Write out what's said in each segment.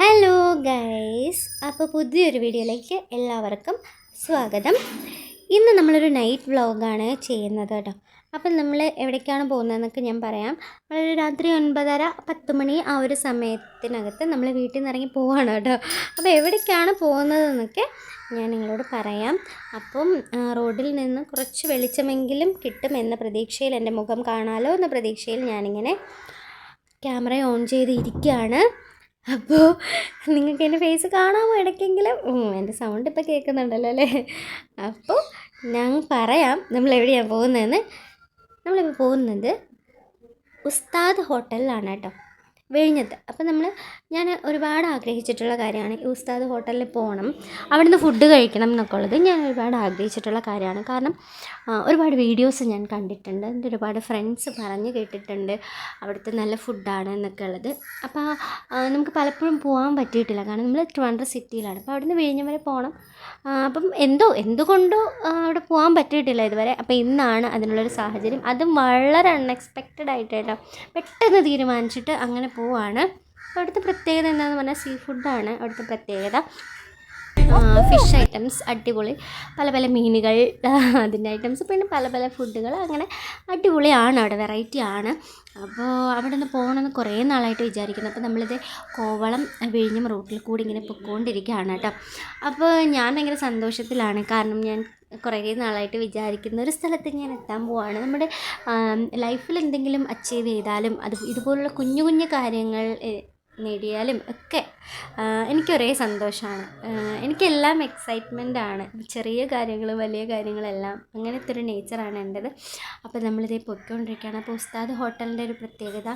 Hello guys അപ്പോൾ പുതിയൊരു വീഡിയോയിലേക്ക് എല്ലാവർക്കും സ്വാഗതം. ഇന്ന് നമ്മളൊരു നൈറ്റ് വ്ളോഗാണ് ചെയ്യുന്നത് കേട്ടോ. അപ്പം നമ്മൾ എവിടേക്കാണ് പോകുന്നതെന്നൊക്കെ ഞാൻ പറയാം. നമ്മളൊരു രാത്രി ഒൻപതര പത്ത് മണി ആ ഒരു സമയത്തിനകത്ത് നമ്മൾ വീട്ടിൽ നിന്ന് ഇറങ്ങി പോവാണ് കേട്ടോ. അപ്പോൾ എവിടേക്കാണ് പോകുന്നതെന്നൊക്കെ ഞാൻ നിങ്ങളോട് പറയാം. അപ്പം റോഡിൽ നിന്ന് കുറച്ച് വെളിച്ചമെങ്കിലും കിട്ടും എന്ന പ്രതീക്ഷയിൽ എന്റെ മുഖം കാണാലോ എന്ന പ്രതീക്ഷയിൽ ഞാനിങ്ങനെ ക്യാമറ ഓൺ ചെയ്ത് ഇരിക്കുകയാണ് അപ്പോൾ നിങ്ങൾക്ക് എന്റെ ഫേസ് കാണാമോ ഇടയ്ക്കെങ്കിലും? എന്റെ സൗണ്ട് ഇപ്പോൾ കേൾക്കുന്നുണ്ടല്ലോ അല്ലേ? അപ്പോൾ ഞാൻ പറയാം നമ്മൾ എവിടെയാണ് പോകുന്നതെന്ന്. നമ്മളിപ്പോൾ പോകുന്നത് ഉസ്താദ് ഹോട്ടലിലാണ് കേട്ടോ. വിഴിഞ്ഞത്ത്. അപ്പം നമ്മൾ ഞാൻ ഒരുപാട് ആഗ്രഹിച്ചിട്ടുള്ള കാര്യമാണ് ഈ ഉസ്താദ് ഹോട്ടലിൽ പോകണം അവിടുന്ന് ഫുഡ് കഴിക്കണം എന്നൊക്കെ ഉള്ളത് ഞാൻ ഒരുപാട് ആഗ്രഹിച്ചിട്ടുള്ള കാര്യമാണ്. കാരണം ഒരുപാട് വീഡിയോസ് ഞാൻ കണ്ടിട്ടുണ്ട് എന്റെ ഒരുപാട് ഫ്രണ്ട്സ് പറഞ്ഞ് കേട്ടിട്ടുണ്ട് അവിടുത്തെ നല്ല ഫുഡാണ് എന്നൊക്കെ ഉള്ളത്. അപ്പോൾ നമുക്ക് പലപ്പോഴും പോകാൻ പറ്റിയിട്ടില്ല. കാരണം നമ്മൾ ട്രിവാൻഡ്രം സിറ്റിയിലാണ് അപ്പോൾ അവിടുന്ന് വിഴിഞ്ഞം വരെ പോകണം. അപ്പം എന്തോ എന്തുകൊണ്ടോ അവിടെ പോകാൻ പറ്റിയിട്ടില്ല ഇതുവരെ. അപ്പോൾ ഇന്നാണ് അതിനുള്ളൊരു സാഹചര്യം. അതും വളരെ അൺഎക്സ്പെക്റ്റഡ് ആയിട്ട് കേട്ടോ. പെട്ടെന്ന് തീരുമാനിച്ചിട്ട് അങ്ങനെ പോവാണ്. അവിടുത്തെ പ്രത്യേകത എന്താണെന്ന് പറഞ്ഞാൽ സീ ഫുഡാണ് അവിടുത്തെ പ്രത്യേകത. ഫിഷ് ഐറ്റംസ് അടിപൊളി. പല പല മീനുകൾ അതിന്റെ ഐറ്റംസ് പിന്നെ പല പല ഫുഡുകൾ അങ്ങനെ അടിപൊളിയാണ് അവിടെ വെറൈറ്റി ആണ്. അപ്പോൾ അവിടെ നിന്ന് പോകണമെന്ന് കുറേ നാളായിട്ട് വിചാരിക്കുന്നു. അപ്പോൾ നമ്മളിത് കോവളം വിഴിഞ്ഞം റൂട്ടിൽ കൂടി ഇങ്ങനെ പൊയ്ക്കൊണ്ടിരിക്കുകയാണ് കേട്ടോ. അപ്പോൾ ഞാൻ ഭയങ്കര സന്തോഷത്തിലാണ്. കാരണം ഞാൻ കുറേ നാളായിട്ട് വിചാരിക്കുന്ന ഒരു സ്ഥലത്ത് ഞാൻ എത്താൻ പോവാണ്. നമ്മുടെ ലൈഫിൽ എന്തെങ്കിലും അച്ചീവ് ചെയ്താലും അത് ഇതുപോലുള്ള കുഞ്ഞു കുഞ്ഞു കാര്യങ്ങൾ നേടിയാലും ഒക്കെ എനിക്ക് എനിക്കൊരേ സന്തോഷമാണ് എനിക്കെല്ലാം എക്സൈറ്റ്മെന്റ് ആണ്. ചെറിയ കാര്യങ്ങൾ വലിയ കാര്യങ്ങളെല്ലാം അങ്ങനത്തെ ഒരു നേച്ചറാണ് എന്റെത്. അപ്പോൾ നമ്മളിതേ പൊയ്ക്കൊണ്ടിരിക്കുകയാണ്. അപ്പോൾ ഉസ്താദ് ഹോട്ടലിന്റെ ഒരു പ്രത്യേകത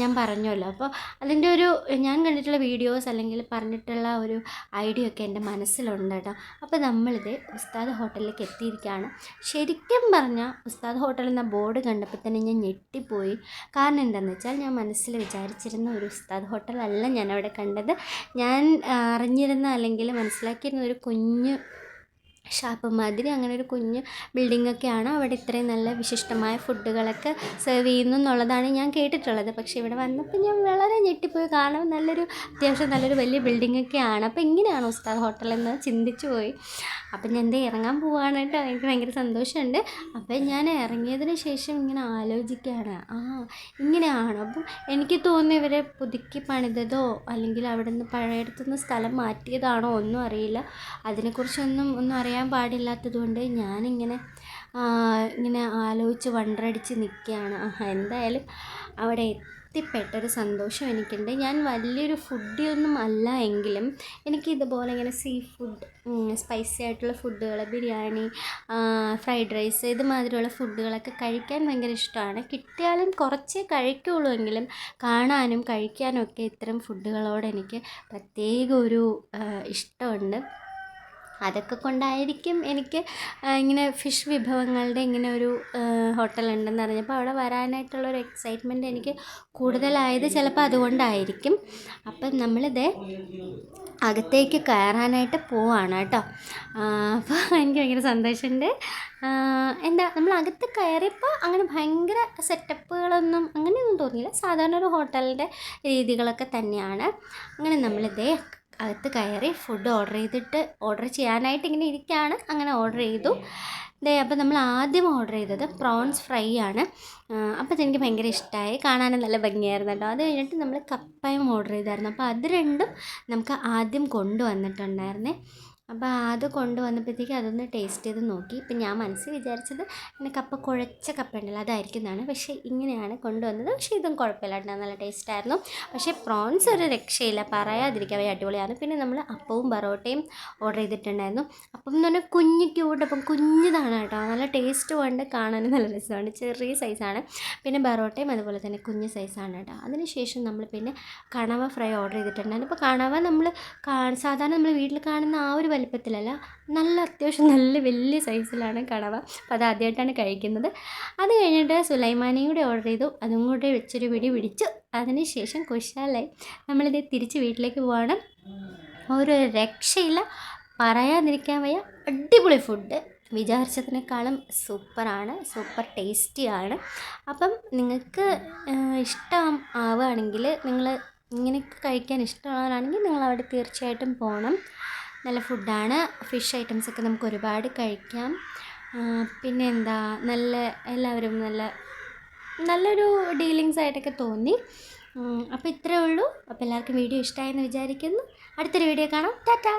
ഞാൻ പറഞ്ഞല്ലോ. അപ്പോൾ അതിന്റെ ഒരു ഞാൻ കണ്ടിട്ടുള്ള വീഡിയോസ് അല്ലെങ്കിൽ പറഞ്ഞിട്ടുള്ള ഒരു ഐഡിയ ഒക്കെ എന്റെ മനസ്സിലുണ്ട് കേട്ടോ. അപ്പോൾ നമ്മളിത് ഉസ്താദ് ഹോട്ടലിലേക്ക് എത്തിയിരിക്കുകയാണ്. ശരിക്കും പറഞ്ഞാൽ ഉസ്താദ് ഹോട്ടൽ എന്ന ബോർഡ് കണ്ടപ്പോൾ തന്നെ ഞാൻ ഞെട്ടിപ്പോയി. കാരണം എന്താണെന്ന് വെച്ചാൽ ഞാൻ മനസ്സിൽ വിചാരിച്ചിരുന്ന ഒരു ഉസ്താദ് ഹോട്ടലല്ല ഞാനവിടെ കണ്ടത്. ഞാൻ അറിഞ്ഞിരുന്ന അല്ലെങ്കിൽ മനസ്സിലാക്കിയിരുന്ന ഒരു കുഞ്ഞ് ഷാപ്പ് മാതിരി അങ്ങനെ ഒരു കുഞ്ഞ് ബിൽഡിംഗ് ഒക്കെയാണ് അവിടെ ഇത്രയും നല്ല വിശിഷ്ടമായ ഫുഡുകളൊക്കെ സെർവ് ചെയ്യുന്നു എന്നുള്ളതാണ് ഞാൻ കേട്ടിട്ടുള്ളത്. പക്ഷേ ഇവിടെ വന്നപ്പോൾ ഞാൻ വളരെ ഞെട്ടിപ്പോയി. കാരണം നല്ലൊരു അത്യാവശ്യം നല്ലൊരു വലിയ ബിൽഡിംഗ് ഒക്കെയാണ് അപ്പോൾ എങ്ങനെയാണ് ഉസ്താദ് ഹോട്ടൽ എന്ന് ചിന്തിച്ചു പോയി. അപ്പം ഞാൻ എന്തേ ഇറങ്ങാൻ പോവാണ് കേട്ടോ. എനിക്ക് ഭയങ്കര സന്തോഷമുണ്ട്. അപ്പം ഞാൻ ഇറങ്ങിയതിന് ശേഷം ഇങ്ങനെ ആലോചിക്കുകയാണ്. ആ ഇങ്ങനെയാണ്? അപ്പം എനിക്ക് തോന്നി ഇവരെ പുതുക്കി പണിതതോ അല്ലെങ്കിൽ അവിടെ നിന്ന് പഴയടുത്തുനിന്ന് സ്ഥലം മാറ്റിയതാണോ ഒന്നും അറിയില്ല. അതിനെക്കുറിച്ചൊന്നും ഒന്നും അറിയാൻ പാടില്ലാത്തത് കൊണ്ട് ഞാനിങ്ങനെ ഇങ്ങനെ ആലോചിച്ച് വണ്ടറടിച്ച് നിൽക്കുകയാണ്. എന്തായാലും അവിടെ എത്തിപ്പെട്ടൊരു സന്തോഷം എനിക്കുണ്ട്. ഞാൻ വലിയൊരു ഫുഡി ഒന്നും അല്ല എങ്കിലും എനിക്ക് ഇതുപോലെ ഇങ്ങനെ സീ ഫുഡ് സ്പൈസി ആയിട്ടുള്ള ഫുഡുകൾ ബിരിയാണി ഫ്രൈഡ് റൈസ് ഇതുമാതിരിയുള്ള ഫുഡുകളൊക്കെ കഴിക്കാൻ ഭയങ്കര ഇഷ്ടമാണ്. കിട്ടിയാലും കുറച്ചേ കഴിക്കുള്ളൂ എങ്കിലും കാണാനും കഴിക്കാനും ഒക്കെ ഇത്തരം ഫുഡുകളോട് എനിക്ക് പ്രത്യേക ഒരു ഇഷ്ടമുണ്ട്. അതൊക്കെ കൊണ്ടായിരിക്കും എനിക്ക് ഇങ്ങനെ ഫിഷ് വിഭവങ്ങളുടെ ഇങ്ങനെ ഒരു ഹോട്ടൽ ഉണ്ടെന്ന് അറിഞ്ഞപ്പോൾ അവിടെ വരാനായിട്ടുള്ള ഒരു എക്സൈറ്റ്മെന്റ് എനിക്ക് കൂടുതലായത് ചിലപ്പോൾ അതുകൊണ്ടായിരിക്കും. അപ്പം നമ്മളിത് അകത്തേക്ക് കയറാനായിട്ട് പോവാണ് കേട്ടോ. അപ്പോൾ എനിക്ക് ഭയങ്കര സന്തോഷമുണ്ട്. എന്താ നമ്മൾ അകത്ത് കയറിയപ്പോൾ അങ്ങനെ ഭയങ്കര സെറ്റപ്പുകളൊന്നും അങ്ങനെയൊന്നും തോന്നിയില്ല. സാധാരണ ഒരു ഹോട്ടലിന്റെ രീതികളൊക്കെ തന്നെയാണ്. അങ്ങനെ നമ്മളിതേ അകത്ത് കയറി ഫുഡ് ഓർഡർ ചെയ്തിട്ട് ഓർഡർ ചെയ്യാനായിട്ട് ഇങ്ങനെ ഇരിക്കുകയാണ്. അങ്ങനെ ഓർഡർ ചെയ്തു. ദേ അപ്പോൾ നമ്മൾ ആദ്യം ഓർഡർ ചെയ്തത് പ്രോൺസ് ഫ്രൈ ആണ്. അപ്പോൾ അതെനിക്ക് ഭയങ്കര ഇഷ്ടമായി കാണാനും നല്ല ഭംഗിയായിരുന്നു കേട്ടോ. അത് കഴിഞ്ഞിട്ട് നമ്മൾ കപ്പയും ഓർഡർ ചെയ്തായിരുന്നു. അപ്പോൾ അത് രണ്ടും നമുക്ക് ആദ്യം കൊണ്ടുവന്നിട്ടുണ്ടായിരുന്നേ. അപ്പോൾ അത് കൊണ്ടുവന്നപ്പോഴത്തേക്ക് അതൊന്ന് ടേസ്റ്റ് ചെയ്ത് നോക്കി. ഇപ്പം ഞാൻ മനസ്സിൽ വിചാരിച്ചത് ഇങ്ങനെ കപ്പ കുഴച്ച കപ്പ ഉണ്ടല്ലോ അതായിരിക്കും എന്നാണ് പക്ഷേ ഇങ്ങനെയാണ് കൊണ്ടുവന്നത്. പക്ഷേ ഇതും കുഴപ്പമില്ല. നല്ല ടേസ്റ്റായിരുന്നു പക്ഷേ പ്രോൺസ് ഒരു രക്ഷയില്ല. പറയാതിരിക്കാൻ വയ്യ. അടിപൊളിയാണ്. പിന്നെ നമ്മൾ അപ്പവും പൊറോട്ടയും ഓർഡർ ചെയ്തിട്ടുണ്ടായിരുന്നു. അപ്പം എന്ന് പറഞ്ഞാൽ കുഞ്ഞു ക്യൂട്ട് അപ്പം കുഞ്ഞിതാണ് കേട്ടോ. നല്ല ടേസ്റ്റ് കൊണ്ട് കാണാനും നല്ല രസമാണ്. ചെറിയ സൈസാണ് പിന്നെ ബറോട്ടയും അതുപോലെ തന്നെ കുഞ്ഞ് സൈസാണ് കേട്ടോ. അതിനുശേഷം നമ്മൾ പിന്നെ കണവ ഫ്രൈ ഓർഡർ ചെയ്തിട്ടുണ്ടായിരുന്നു. അപ്പോൾ കണവ നമ്മൾ സാധാരണ നമ്മൾ വീട്ടിൽ കാണുന്ന ആ ഒരു വലിപ്പത്തിലല്ല നല്ല അത്യാവശ്യം നല്ല വലിയ സൈസിലാണ് കടവ. അപ്പോൾ അത് ആദ്യമായിട്ടാണ് കഴിക്കുന്നത്. അത് കഴിഞ്ഞിട്ട് സുലൈമാനയും കൂടെ ഓർഡർ ചെയ്തു. അതും കൂടെ വെച്ചൊരു പിടി പിടിച്ചു. അതിന് ശേഷം കുശാലായി നമ്മളിത് തിരിച്ച് വീട്ടിലേക്ക് പോവാണ്. ഒരു രക്ഷയില്ല. പറയാതിരിക്കാൻ വയ്യ. അടിപൊളി ഫുഡ് വിചാരിച്ചതിനേക്കാളും സൂപ്പറാണ്. സൂപ്പർ ടേസ്റ്റി ആണ്. അപ്പം നിങ്ങൾക്ക് ഇഷ്ടം ആവുകയാണെങ്കിൽ നിങ്ങൾ ഇങ്ങനെയൊക്കെ കഴിക്കാൻ ഇഷ്ടമുള്ളവരാണെങ്കിൽ നിങ്ങൾ അവിടെ തീർച്ചയായിട്ടും പോകണം നല്ല ഫുഡാണ്. ഫിഷ് ഐറ്റംസൊക്കെ നമുക്ക് ഒരുപാട് കഴിക്കാം. പിന്നെ എന്താ നല്ല എല്ലാവരും നല്ല നല്ലൊരു ഡീലിങ്സ് ആയിട്ടൊക്കെ തോന്നി. അപ്പോൾ ഇത്രയേ ഉള്ളൂ. അപ്പോൾ എല്ലാവർക്കും വീഡിയോ ഇഷ്ടമായെന്ന് വിചാരിക്കുന്നു. അടുത്തൊരു വീഡിയോ കാണാം. ടാറ്റാ!